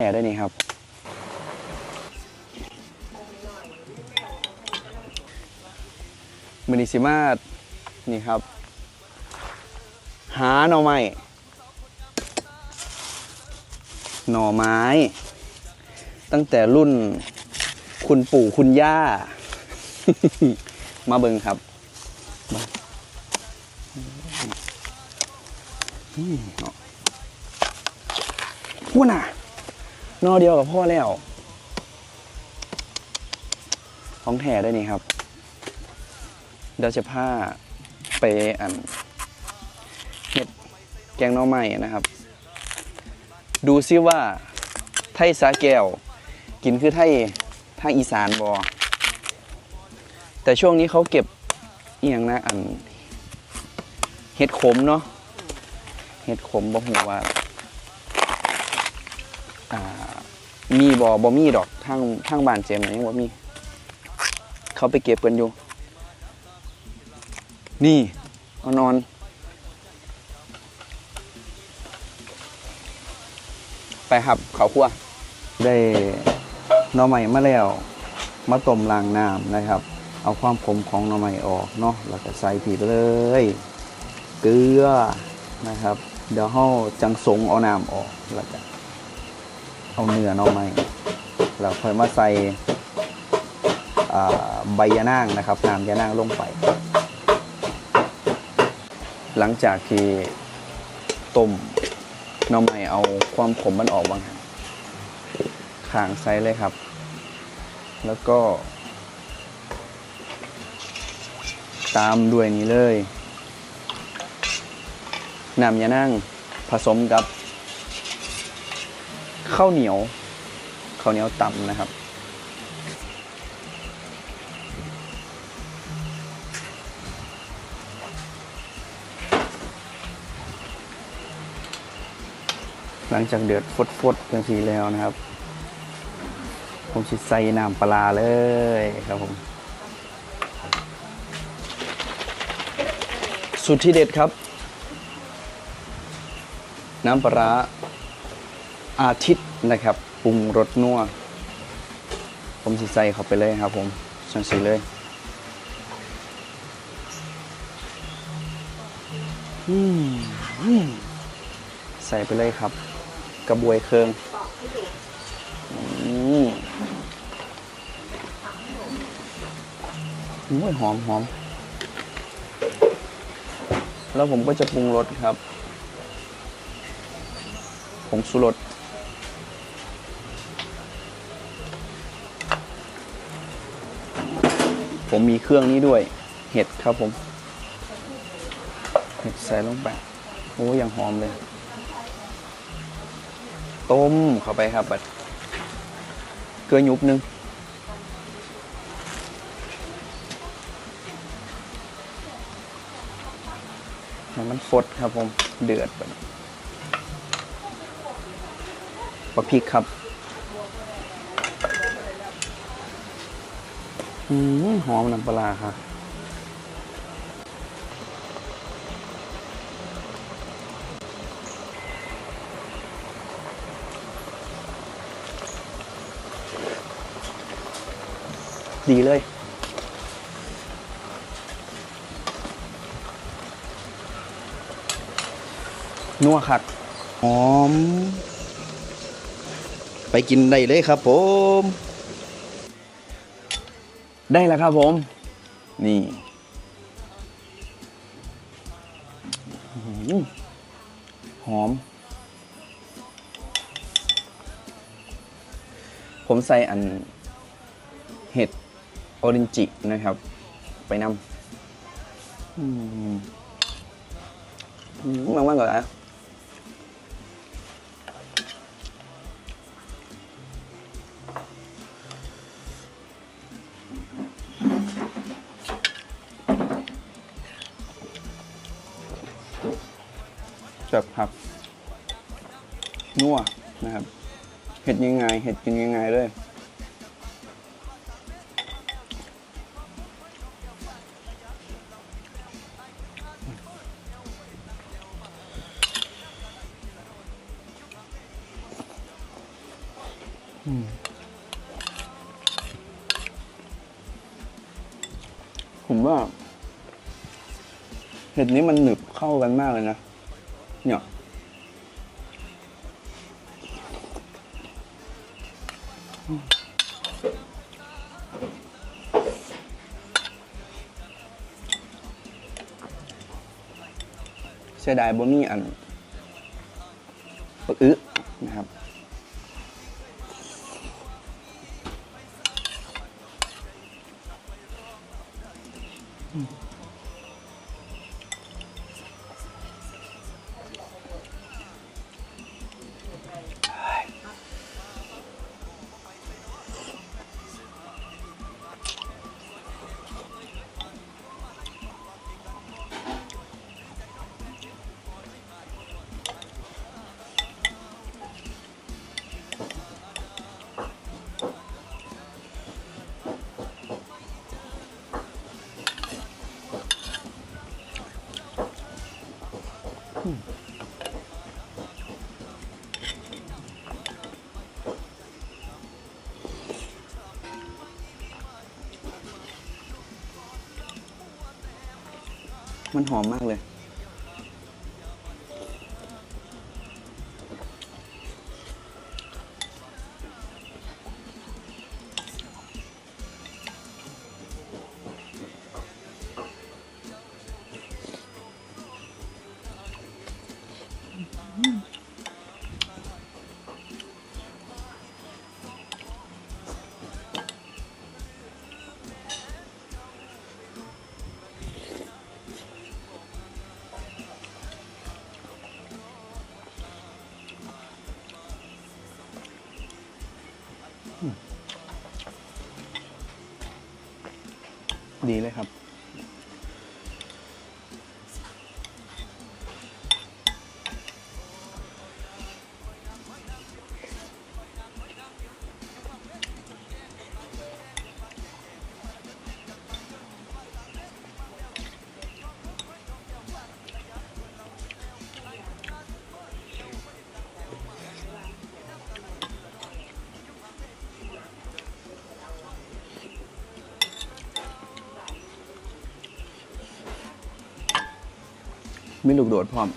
แหน่ได้นี่ครับ มินิซิมานี่ครับ หาหน่อไม้ หน่อไม้ ตั้งแต่รุ่นคุณปู่คุณย่า มาเบิงครับมาอืมเนาะพูดน่ะ นอเดียวกับพ่อแล้ว ของแท้ได้นี่ครับ เดี๋ยวจะผ้าไปอันเห็ดแกงหน้อใหม่นะครับ ดูซิว่าไทยสาแก้ว กินคือไทยทางอีสานบอแต่ช่วงนี้เขาเก็บเอียงนะอันเห็ดขมเนาะเห็ดขมบ่หัวว่า มีบอบอมีดอกทางทางบ้านเจมส์ยังบ่มี เขาไปเก็บกันอยู่ นี่เอานอน ไปครับเขาคั่วได้หน่อใหม่มาแล้ว มาต้มล้างน้ำนะครับ เอาความขมของหน่อใหม่ออกเนาะแล้วก็ใส่ผีไปเลย เกลือนะครับ เดี๋ยวเฮาจังสงเอาน้ำออกแล้วก็ เอาเนื้อน่อใหม่แล้วค่อยมาใส่ใบยะนางนะครับน้ำยะนางลงไป หลังจากที่ต้มน่อใหม่เอาความขมมันออกบ้างขางไซเลยครับ แล้วก็ ตามด้วยนี้เลยน้ำยานั่งผสมกับ ข้าวเหนียวข้าวเหนียวต่ำนะครับ หลังจากเดือดฟดๆกันสีแล้วนะครับ ผมสิใส่น้ำปลาเลยครับผมสุดที่เด็ดครับ น้ำปลาร้า อาทิตย์นะครับปรุงรสนัวผมสิใส่เข้าไปเลยครับผมสันสีเลยอืมใส่ไปเลยครับ กระบวยเครื่องอืมโอ้ยหอมหอม แล้วผมก็จะปรุงรสครับผงสุรส ผมมีเครื่องนี้ด้วย เห็ดครับผม เห็ดใส่ลงไป โอ้ยังหอมเลย ต้มเข้าไปครับบัดเกลือยุบหนึง มันฟดครับผม เดือดแบบปลาพริกครับ อืมหอมน้ำปลาครับดีเลย นัวคักหอม ไปกินได้เลยครับผม ได้แล้วครับผม นี่หอม ผมใส่อันเห็ดออรินจินะครับ ไปนำอืมอืมมากๆก่อนนะ แบบครับนัวนะครับ เห็ดยังไง เห็ดกินยังไงเลยผมว่า เห็ดนี้มันหนึบเข้ากันมากเลยนะ เนี่ยเสียดายบ่มีอันปึกอึนะครับ มันหอมมากเลย ดีเลยครับ มีลูกโดดพร้อม